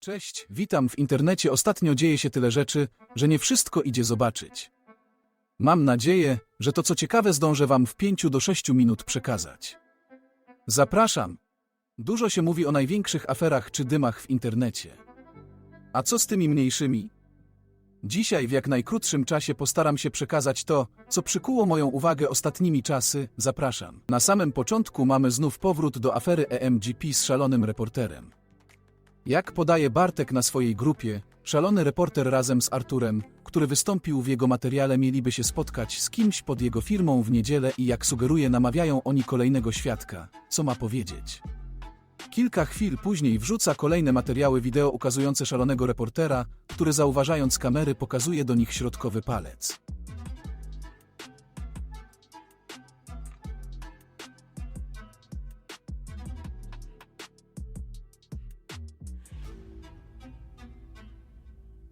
Cześć, witam w internecie. Ostatnio dzieje się tyle rzeczy, że nie wszystko idzie zobaczyć. Mam nadzieję, że to co ciekawe zdążę Wam w 5 do 6 minut przekazać. Zapraszam. Dużo się mówi o największych aferach czy dymach w internecie. A co z tymi mniejszymi? Dzisiaj w jak najkrótszym czasie postaram się przekazać to, co przykuło moją uwagę ostatnimi czasy. Zapraszam. Na samym początku mamy znów powrót do afery EMGP z szalonym reporterem. Jak podaje Bartek na swojej grupie, szalony reporter razem z Arturem, który wystąpił w jego materiale, mieliby się spotkać z kimś pod jego firmą w niedzielę i jak sugeruje, namawiają oni kolejnego świadka, co ma powiedzieć. Kilka chwil później wrzuca kolejne materiały wideo ukazujące szalonego reportera, który zauważając kamery pokazuje do nich środkowy palec.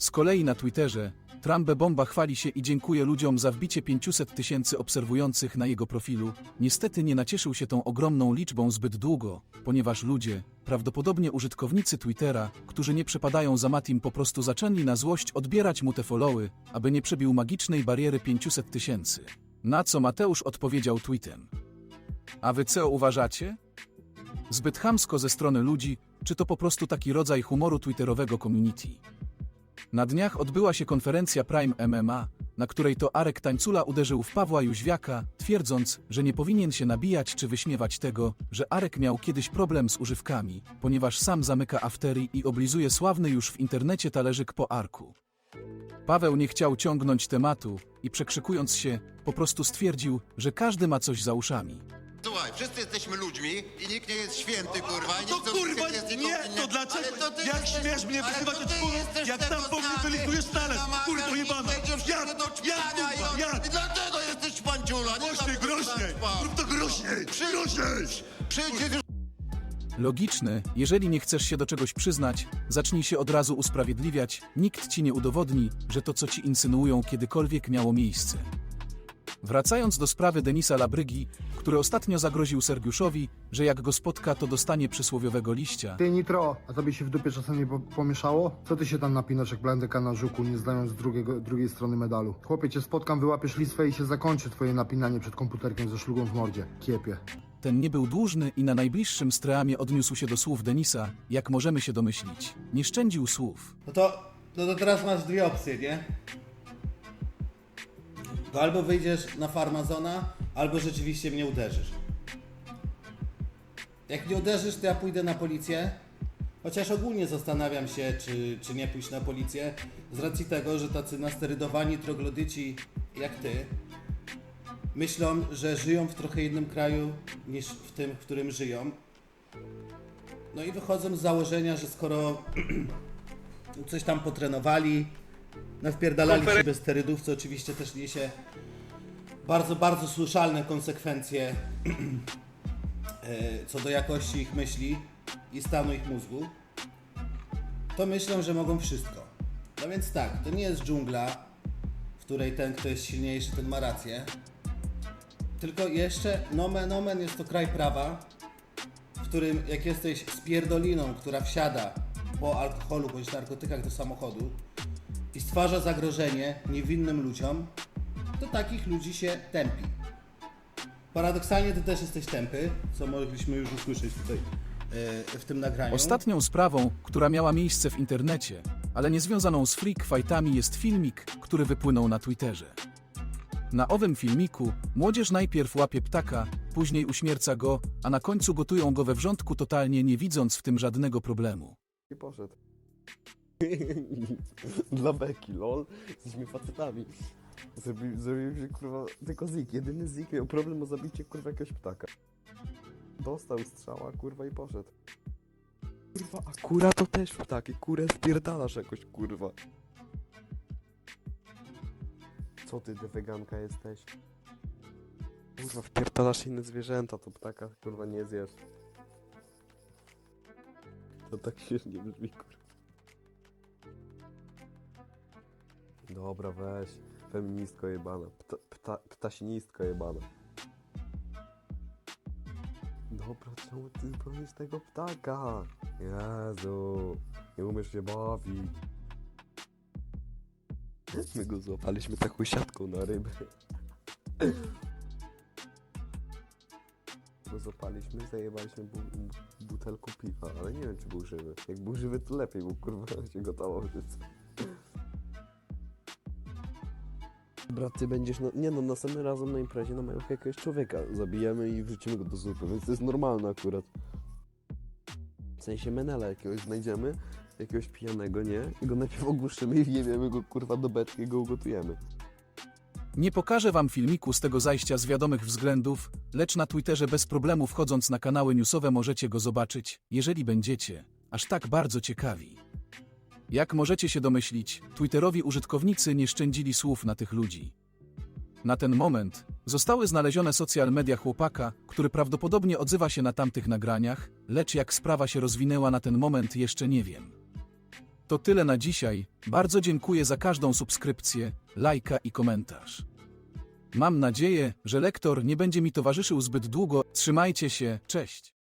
Z kolei na Twitterze Trambe Bomba chwali się i dziękuję ludziom za wbicie 500 tysięcy obserwujących na jego profilu. Niestety nie nacieszył się tą ogromną liczbą zbyt długo, ponieważ ludzie, prawdopodobnie użytkownicy Twittera, którzy nie przepadają za Matim po prostu zaczęli na złość odbierać mu te followy, aby nie przebił magicznej bariery 500 tysięcy. Na co Mateusz odpowiedział tweetem. A wy co uważacie? Zbyt chamsko ze strony ludzi, czy to po prostu taki rodzaj humoru twitterowego community? Na dniach odbyła się konferencja Prime MMA, na której to Arek Tańcula uderzył w Pawła Jóźwiaka, twierdząc, że nie powinien się nabijać czy wyśmiewać tego, że Arek miał kiedyś problem z używkami, ponieważ sam zamyka aftery i oblizuje sławny już w internecie talerzyk po Arku. Paweł nie chciał ciągnąć tematu i przekrzykując się, po prostu stwierdził, że każdy ma coś za uszami. Słuchaj, wszyscy jesteśmy ludźmi i nikt nie jest święty, kurwa. I To nikt kurwa jest nie, to dlaczego? To ty Jak jesteś- śmiesz mnie ale wyzywać to od ty jesteś jak tego tam po mnie znany, wylitujesz talerz, namagasz kurwo i jebana. Ja- do ja, ćpania i kurwa, on- ja. I dlatego jesteś szpanciula, nie Głośniej, groźniej, rób to groźniej, groźniej. Przyjdzie Logiczne, jeżeli nie chcesz się do czegoś przyznać, zacznij się od razu usprawiedliwiać, nikt ci nie udowodni, że to co ci insynuują kiedykolwiek miało miejsce. Wracając do sprawy Denisa Labrygi, który ostatnio zagroził Sergiuszowi, że jak go spotka, to dostanie przysłowiowego liścia. Ty Nitro, a tobie się w dupie czasem nie po- pomieszało? Co ty się tam napinasz jak blandyka na żuku, nie znając drugiego, drugiej strony medalu? Chłopie, cię spotkam, wyłapiesz listwę i się zakończy twoje napinanie przed komputerkiem ze szlugą w mordzie. Kiepie. Ten nie był dłużny i na najbliższym streamie odniósł się do słów Denisa, jak możemy się domyślić. Nie szczędził słów. No to, no to teraz masz dwie opcje, nie? To albo wyjdziesz na farmazona, albo rzeczywiście mnie uderzysz. Jak nie uderzysz, to ja pójdę na policję. Chociaż ogólnie zastanawiam się, czy, czy nie pójść na policję, z racji tego, że tacy nasterydowani troglodyci jak ty myślą, że żyją w trochę innym kraju niż w tym, w którym żyją. No i wychodzą z założenia, że skoro coś tam potrenowali, nawpierdalali sobie sterydów, co oczywiście też niesie bardzo, bardzo słyszalne konsekwencje e, co do jakości ich myśli i stanu ich mózgu, to myślą, że mogą wszystko. No więc tak, to nie jest dżungla, w której ten, kto jest silniejszy, ten ma rację. Tylko jeszcze, nomen omen, jest to kraj prawa, w którym jak jesteś spierdoliną, która wsiada po alkoholu bądź narkotykach do samochodu i stwarza zagrożenie niewinnym ludziom, to takich ludzi się tępi. Paradoksalnie ty też jesteś tępy, co mogliśmy już usłyszeć tutaj e, w tym nagraniu. Ostatnią sprawą, która miała miejsce w internecie, ale nie związaną z freak fightami jest filmik, który wypłynął na Twitterze. Na owym filmiku młodzież najpierw łapie ptaka, później uśmierca go, a na końcu gotują go we wrzątku totalnie nie widząc w tym żadnego problemu. I poszedł. Dla beki, lol. Jesteśmy facetami. Zrobi, zrobił się kurwa tylko Zik. Jedyny Zik miał problem o zabicie kurwa jakiegoś ptaka. Dostał strzała kurwa i poszedł. Kurwa, a kura to też ptak i kurę spierdalasz jakoś kurwa. Co ty, ty weganka jesteś? Kurwa, wpierdalasz inne zwierzęta, to ptaka kurwa nie zjesz. To tak śmiesznie brzmi kurwa. Dobra, weź. Feministko jebana. Pta, pta, ptasinistko jebana. Dobra, czemu ty bronisz tego ptaka? Jezu. Nie umiesz się bawić. My go złapaliśmy taką siatką na ryby. Go złapaliśmy, zajebaliśmy bu piwa, ale nie wiem czy był żywy. Jak był żywy to lepiej, bo kurwa się gotował więc. Brat, ty będziesz, nie no, następnym razem na imprezie na majówkę jakiegoś człowieka zabijemy i wrzucimy go do zupy, więc to jest normalne akurat. W sensie menela jakiegoś znajdziemy, jakiegoś pijanego, nie? I go najpierw ogłuszymy i wjebiemy go kurwa do beczki i go ugotujemy. Nie pokażę wam filmiku z tego zajścia z wiadomych względów, lecz na Twitterze bez problemu wchodząc na kanały newsowe możecie go zobaczyć, jeżeli będziecie aż tak bardzo ciekawi. Jak możecie się domyślić, Twitterowi użytkownicy nie szczędzili słów na tych ludzi. Na ten moment zostały znalezione social media chłopaka, który prawdopodobnie odzywa się na tamtych nagraniach, lecz jak sprawa się rozwinęła na ten moment jeszcze nie wiem. To tyle na dzisiaj. Bardzo dziękuję za każdą subskrypcję, lajka i komentarz. Mam nadzieję, że lektor nie będzie mi towarzyszył zbyt długo. Trzymajcie się, cześć.